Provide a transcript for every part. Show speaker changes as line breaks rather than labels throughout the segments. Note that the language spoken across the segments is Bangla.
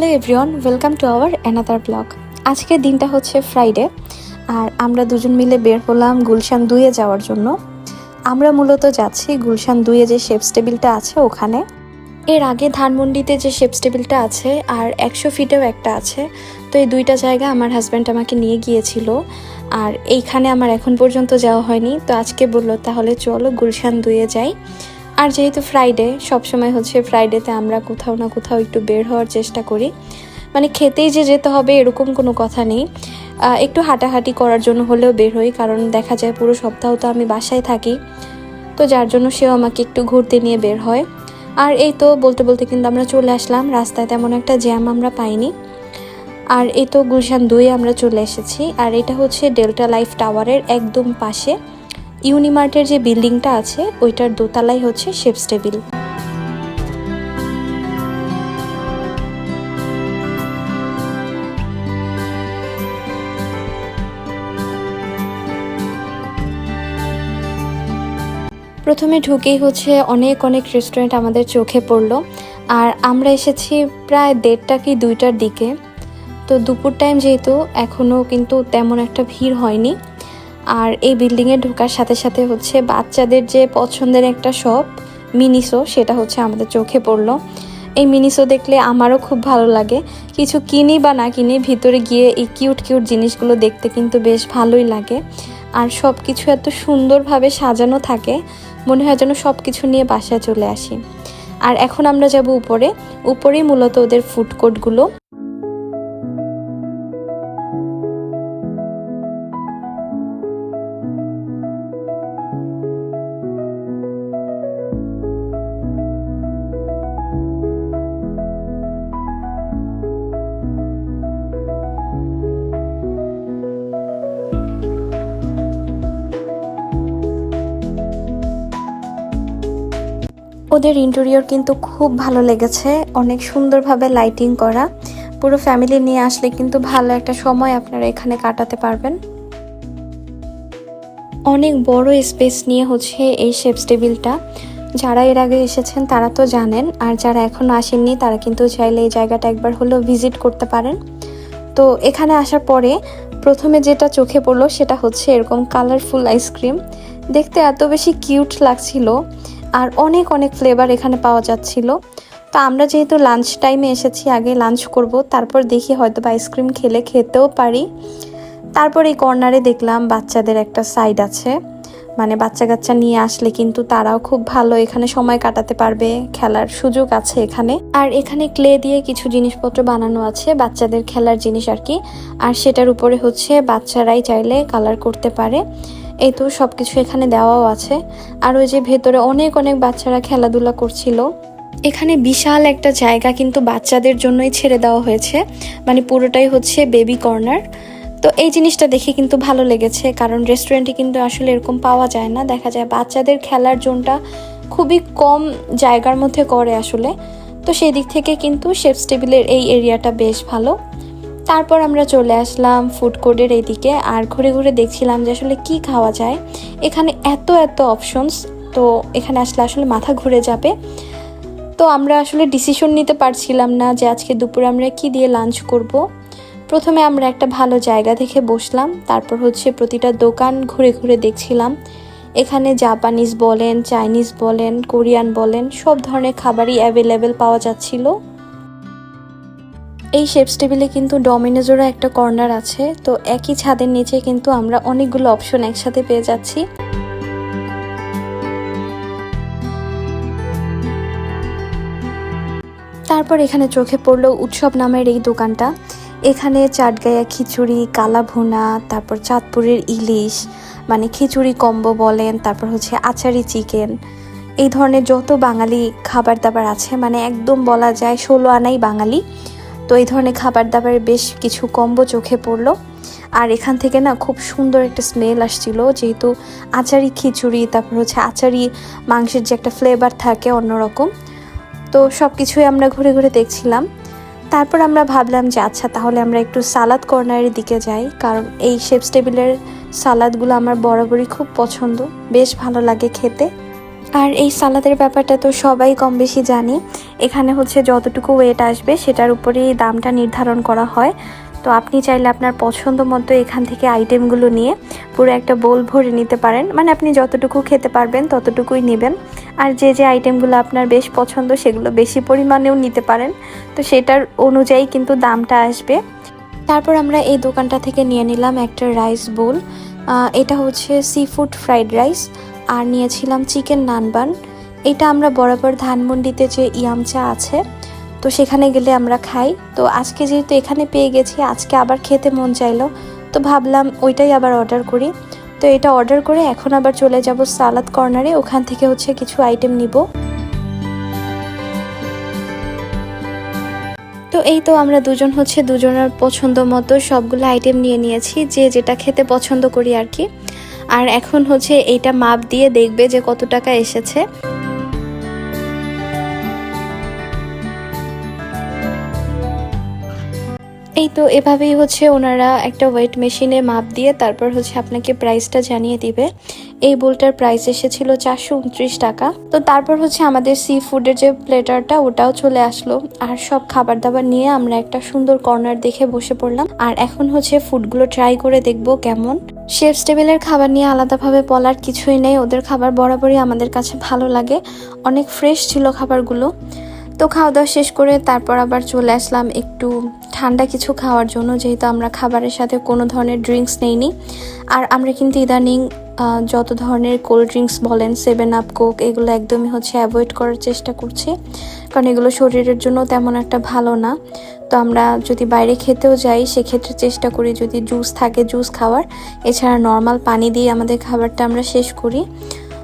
Hello everyone, welcome to our another blog. আজকের দিনটা হচ্ছে ফ্রাইডে, আর আমরা দুজন মিলে বের হলাম গুলশান দুইয়ে যাওয়ার জন্য। আমরা মূলত যাচ্ছি গুলশান দুইয়ে যে শেপস টেবিলটা আছে ওখানে। এর আগে ধানমন্ডিতে যে শেপস টেবিলটা আছে, আর একশো ফিটেও একটা আছে, তো এই দুইটা জায়গা আমার হাজব্যান্ড আমাকে নিয়ে গিয়েছিল, আর এইখানে আমার এখন পর্যন্ত যাওয়া হয়নি, তো আজকে বলল তাহলে চলো গুলশান দুইয়ে যাই। আর যেহেতু ফ্রাইডে সবসময় হচ্ছে ফ্রাইডেতে আমরা কোথাও না কোথাও একটু বের হওয়ার চেষ্টা করি। মানে খেতেই যে যেতে হবে এরকম কোনো কথা নেই। একটু হাঁটাহাঁটি করার জন্য হলেও বের হই, কারণ দেখা যায় পুরো সপ্তাহ তো আমি বাসায় থাকি। তো যার জন্য সেও আমাকে একটু ঘুরতে নিয়ে বের হয়। আর এই তো বলতে বলতে কিন্তু আমরা চলে আসলাম। রাস্তায় তেমন একটা জ্যাম আমরা পাইনি। আর এই তো গুলশান দুই আমরা চলে এসেছি। আর এটা হচ্ছে ডেল্টা লাইফ টাওয়ারের একদম পাশে। ইউনিমার্টের যে বিল্ডিংটা আছে, ওইটার দোতলাই হচ্ছে শেপস টেবিল। প্রথমে ঢুকেই হচ্ছে অনেক অনেক রেস্টুরেন্ট আমাদের চোখে পড়ল। আর আমরা এসেছি প্রায় দেড়টা কি দুইটার দিকে। তো দুপুর টাইম যেহেতু এখনও কিন্তু তেমন একটা ভিড় হয়নি। আর এই বিল্ডিংয়ে ঢোকার সাথে সাথে হচ্ছে বাচ্চাদের যে পছন্দের একটা শপ মিনিসো সেটা হচ্ছে আমাদের চোখে পড়ল। এই মিনিসো দেখলে আমারও খুব ভালো লাগে। কিছু কিনি বা না কিনি ভিতরে গিয়ে এই কিউট কিউট জিনিসগুলো দেখতে কিন্তু বেশ ভালোই লাগে। আর সব কিছু এত সুন্দরভাবে সাজানো থাকে, মনে হয় যেন সব কিছু নিয়ে বাসায় চলে আসি। আর এখন আমরা যাব উপরে। উপরেই মূলত ওদের ফুড কোর্টগুলো ওদের ইন্টেরিয়র কিন্তু খুব ভালো লেগেছে, অনেক সুন্দরভাবে লাইটিং করা। পুরো ফ্যামিলি নিয়ে আসলে কিন্তু ভালো একটা সময় আপনারা এখানে কাটাতে পারবেন। অনেক বড় স্পেস নিয়ে হচ্ছে এই শেপস টেবিলটা যারা এর আগে এসেছেন তারা তো জানেন, আর যারা এখনও আসেননি তারা কিন্তু চাইলে এই জায়গাটা একবার হলেও ভিজিট করতে পারেন। তো এখানে আসার পরে প্রথমে যেটা চোখে পড়ল সেটা হচ্ছে এরকম কালারফুল আইসক্রিম দেখতে এত বেশি কিউট লাগছিল আর অনেক অনেক ফ্লেভার এখানে পাওয়া যাচ্ছিল। তো আমরা যেহেতু লাঞ্চ টাইমে এসেছি, আগে লাঞ্চ করব, তারপর দেখি হয়তো বা আইসক্রিম খেলে খেতেও পারি। তারপর এই কর্নারে দেখলাম বাচ্চাদের একটা সাইড আছে। মানে বাচ্চা কাচ্চা নিয়ে আসলে কিন্তু তারাও খুব ভালো এখানে সময় কাটাতে পারবে, খেলার সুযোগ আছে এখানে। আর এখানে ক্লে দিয়ে কিছু জিনিসপত্র বানানো আছে, বাচ্চাদের খেলার জিনিস আর কি। আর সেটার উপরে হচ্ছে বাচ্চারাই চাইলে কালার করতে পারে। এই তো সব কিছু এখানে দেওয়াও আছে। আর ওই যে ভেতরে অনেক অনেক বাচ্চারা খেলাধুলা করছিল। এখানে বিশাল একটা জায়গা কিন্তু বাচ্চাদের জন্যই ছেড়ে দেওয়া হয়েছে। মানে পুরোটাই হচ্ছে বেবি কর্নার তো এই জিনিসটা দেখে কিন্তু ভালো লেগেছে, কারণ রেস্টুরেন্টে কিন্তু আসলে এরকম পাওয়া যায় না। দেখা যায় বাচ্চাদের খেলার জোনটা খুবই কম জায়গার মধ্যে করে আসলে। তো সেই দিক থেকে কিন্তু শেফস টেবিলের এই এরিয়াটা বেশ ভালো। তারপর আমরা চলে আসলাম ফুড কোর্টের এইদিকে আর ঘুরে ঘুরে দেখছিলাম যে আসলে কি খাওয়া যায়। এখানে এত এত অপশনস তো এখানে আসলে আসলে মাথা ঘুরে যাবে। তো আমরা আসলে ডিসিশন নিতে পারছিলাম না যে আজকে দুপুরে আমরা কি দিয়ে লাঞ্চ করব। প্রথমে আমরা একটা ভালো জায়গা দেখে বসলাম, তারপর হচ্ছে প্রতিটা দোকান ঘুরে ঘুরে দেখছিলাম। এখানে জাপানিজ বলেন, চাইনিজ বলেন, কোরিয়ান বলেন, সব ধরনের খাবারই অ্যাভেলেবেল পাওয়া যাচ্ছিল। এই শেপস টেবিলে কিন্তু ডমিনোজেরও একটা কর্নার আছে, তো একই ছাদের নিচে কিন্তু আমরা অনেকগুলো অপশন একসাথে পেয়ে যাচ্ছি। তারপর এখানে চোখে পড়ল উৎসব নামের এই দোকানটা। এখানে চাটগায়া খিচুড়ি কালা ভুনা তারপর চাঁদপুরের ইলিশ মানে খিচুড়ি কম্বো বলেন, তারপর হচ্ছে আচারি চিকেন। এই ধরনের যত বাঙালি খাবার দাবার আছে মানে একদম বলা যায় ষোলো আনাই বাঙালি, তো এই ধরনের খাবার দাবারের বেশ কিছু কম্বো চোখে পড়ল। আর এখান থেকে না খুব সুন্দর একটা স্মেল আসছিল, যেহেতু আচারি খিচুড়ি, তারপর হচ্ছে আচারি মাংসের যে একটা ফ্লেভার থাকে অন্যরকম। তো সব কিছুই আমরা ঘুরে ঘুরে দেখছিলাম। তারপর আমরা ভাবলাম যে আচ্ছা তাহলে আমরা একটু সালাদ কর্নারের দিকে যাই, কারণ এই শেপস টেবিলের সালাদগুলো আমার বরাবরই খুব পছন্দ, বেশ ভালো লাগে খেতে। আর এই সালাদের ব্যাপারটা তো সবাই কম বেশি জানি। এখানে হচ্ছে যতটুকু ওয়েট আসবে, সেটার উপরেই দামটা নির্ধারণ করা হয়। তো আপনি চাইলে আপনার পছন্দ মতো এখান থেকে আইটেমগুলো নিয়ে পুরো একটা বোল ভরে নিতে পারেন। মানে আপনি যতটুকু খেতে পারবেন ততটুকুই নেবেন। আর যে যে আইটেমগুলো আপনার বেশ পছন্দ সেগুলো বেশি পরিমাণেও নিতে পারেন। তো সেটার অনুযায়ী কিন্তু দামটা আসবে। তারপর আমরা এই দোকানটা থেকে নিয়ে নিলাম একটা রাইস বোল এটা হচ্ছে সি ফুড ফ্রাইড রাইস আর নিয়েছিলাম চিকেন নানবান এটা আমরা বরাবর ধানমন্ডিতে যে ইয়ামচা আছে তো সেখানে গেলে আমরা খাই। তো আজকে যেহেতু এখানে পেয়ে গেছি, আজকে আবার খেতে মন চাইলো। তো ভাবলাম ওইটাই আবার অর্ডার করি। তো এটা অর্ডার করে এখন আবার চলে যাব সালাদ কর্নারে। ওখান থেকে হচ্ছে কিছু আইটেম নিব। তো এই তো আমরা দুজন হচ্ছে দুজনের পছন্দ মতো সবগুলো আইটেম নিয়ে নিয়েছি, যে যেটা খেতে পছন্দ করি আর কি। আর এখন হচ্ছে এইটা মাপ দিয়ে দেখবে যে কত টাকা এসেছে। এই তো এভাবেই হচ্ছে ওনারা একটা ওয়েট মেশিনে মাপ দিয়ে তারপর হচ্ছে আপনাকে প্রাইসটা জানিয়ে দিবে। এই বোলটার প্রাইস এসেছিল চারশো উনত্রিশ টাকা। তো তারপর হচ্ছে আমাদের সি ফুডের যে প্লেটারটা ওটাও চলে আসলো। আর সব খাবার দাবার নিয়ে আমরা একটা সুন্দর কর্নার দেখে বসে পড়লাম। আর এখন হচ্ছে ফুডগুলো ট্রাই করে দেখব কেমন। শেফস টেবিলের খাবার নিয়ে আলাদাভাবে বলার কিছুই নেই। ওদের খাবার বরাবরই আমাদের কাছে ভালো লাগে। অনেক ফ্রেশ ছিল খাবারগুলো। তো খাওয়া দাওয়া শেষ করে তারপর আবার চলে আসলাম একটু ঠান্ডা কিছু খাওয়ার জন্য, যেহেতু আমরা খাবারের সাথে কোনো ধরনের ড্রিঙ্কস নেইনি। আর আমরা কিন্তু ইদানিং যত ধরনের কোল্ড ড্রিঙ্কস বলেন সেভেন আপ কোক এগুলো একদমই হচ্ছে অ্যাভয়েড করার চেষ্টা করছি। কারণ এগুলো শরীরের জন্য তেমন একটা ভালো না। তো আমরা যদি বাইরে খেতেও যাই, সেক্ষেত্রে চেষ্টা করি যদি জুস থাকে জুস খাওয়ার। এছাড়া নর্মাল পানি দিয়ে আমাদের খাবারটা আমরা শেষ করি।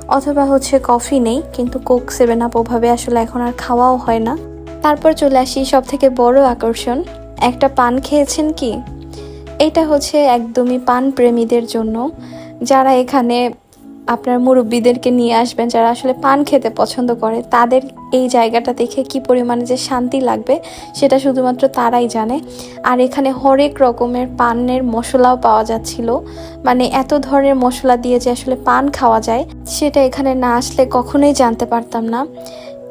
অথবা হচ্ছে কফি নেই, কিন্তু কোক সেভেন আপ ওভাবে আসলে এখন আর খাওয়াও হয় না। তারপর চলে আসি সব থেকে বড় আকর্ষণ, একটা পান খেয়েছেন কি? এটা হচ্ছে একদমই পান প্রেমীদের জন্য, যারা এখানে আপনার মুরব্বীদেরকে নিয়ে আসবেন, যারা আসলে পান খেতে পছন্দ করে, তাদের এই জায়গাটা দেখে কি পরিমাণে যে শান্তি লাগবে, সেটা শুধুমাত্র তারাই জানে। আর এখানে হরেক রকমের পানের মশলাও পাওয়া যাচ্ছিল। মানে এত ধরনের মশলা দিয়ে যে আসলে পান খাওয়া যায়, সেটা এখানে না আসলে কখনোই জানতে পারতাম না।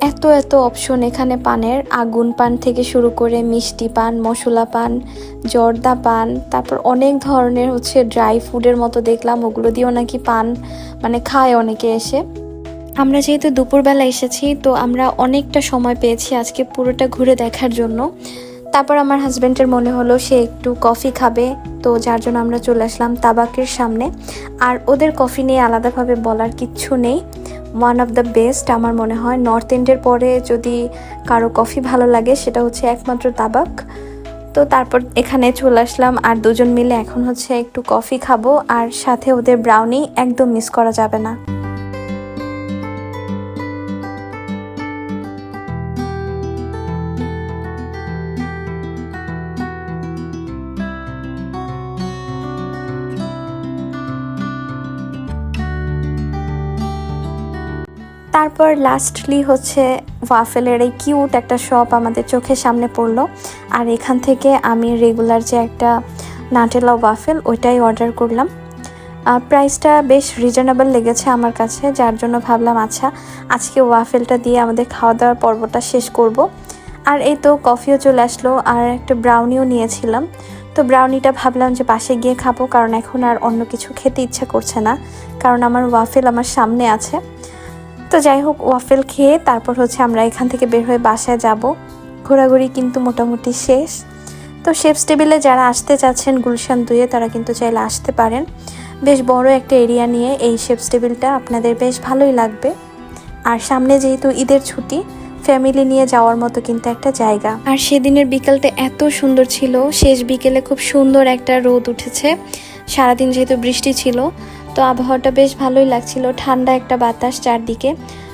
এত এত অপশন এখানে পানের। আগুন পান থেকে শুরু করে মিষ্টি পান, মশলা পান, জর্দা পান, তারপর অনেক ধরনের হচ্ছে ড্রাই ফুডের মতো দেখলাম। ওগুলো দিয়েও নাকি পান মানে খায় অনেকে এসে। আমরা যেহেতু দুপুরবেলা এসেছি, তো আমরা অনেকটা সময় পেয়েছি আজকে পুরোটা ঘুরে দেখার জন্য। তারপর আমার হাজব্যান্ডের মনে হলো সে একটু কফি খাবে, তো যার জন্য আমরা চলে আসলাম তাবাকের সামনে। আর ওদের কফি নিয়ে আলাদাভাবে বলার কিচ্ছু নেই। ওয়ান অফ দ্য বেস্ট আমার মনে হয়। নর্থ ইন্ডের পরে যদি কারও কফি ভালো লাগে, সেটা হচ্ছে একমাত্র তাবাক। তো তারপর এখানে চলে আসলাম আর দুজন মিলে এখন হচ্ছে একটু কফি খাব, আর সাথে ওদের ব্রাউনি একদম মিস করা যাবে না। তারপর লাস্টলি হচ্ছে ওয়াফেলের এই কিউট একটা শপ আমাদের চোখের সামনে পড়ল। আর এখান থেকে আমি রেগুলার যে একটা নাটেলা ওয়াফেল ওইটাই অর্ডার করলাম। প্রাইসটা বেশ রিজনেবল লেগেছে আমার কাছে, যার জন্য ভাবলাম আচ্ছা আজকে ওয়াফেলটা দিয়ে আমাদের খাওয়া দাওয়ার পর্বটা শেষ করব। আর এই তো কফিও চলে আসলো, আর একটা ব্রাউনিও নিয়েছিলাম। তো ব্রাউনিটা ভাবলাম যে পাশে গিয়ে খাব, কারণ এখন আর অন্য কিছু খেতে ইচ্ছা করছে না, কারণ আমার ওয়াফেল আমার সামনে আছে। তো যাই হোক ওয়াফেল খেয়ে তারপর হচ্ছে আমরা এখান থেকে বের হয়ে বাসায় যাব। ঘোরাঘুরি কিন্তু মোটামুটি শেষ। তো শেফস টেবিলে যারা আসতে চাচ্ছেন গুলশান দুয়ে, তারা কিন্তু চাইলে আসতে পারেন। বেশ বড় একটা এরিয়া নিয়ে এই শেফস টেবিলটা আপনাদের বেশ ভালোই লাগবে। আর সামনে যেহেতু ঈদের ছুটি, ফ্যামিলি নিয়ে যাওয়ার মতো কিন্তু একটা জায়গা। আর সেদিনের বিকেলটা এত সুন্দর ছিল। শেষ বিকেলে খুব সুন্দর একটা রোদ উঠেছে। সারাদিন যেহেতু বৃষ্টি ছিল তো আবহাওয়াটা বেশ ভালোই লাগছিল। ঠান্ডা একটা বাতাস চারদিকে।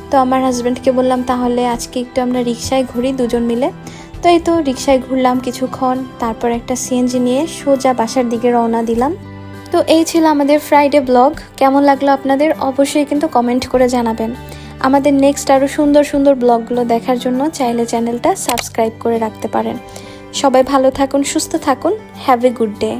তো আমার হাজব্যান্ডকে বললাম, তাহলে আজকে একটু আমরা রিক্সায় ঘুরি দুজন মিলে। তো এই তো রিক্সায় ঘুরলাম কিছুক্ষণ। তারপর একটা সিএনজি নিয়ে সোজা বাসার দিকে রওনা দিলাম। তো এই ছিল আমাদের ফ্রাইডে ব্লগ কেমন লাগল আপনাদের? অবশ্যই কিন্তু কমেন্ট করে জানাবেন। আমাদের নেক্সট আরও সুন্দর সুন্দর ব্লগগুলো দেখার জন্য চাইলে চ্যানেলটা সাবস্ক্রাইব করে রাখতে পারেন। সবাই ভালো থাকুন, সুস্থ থাকুন। Have a good day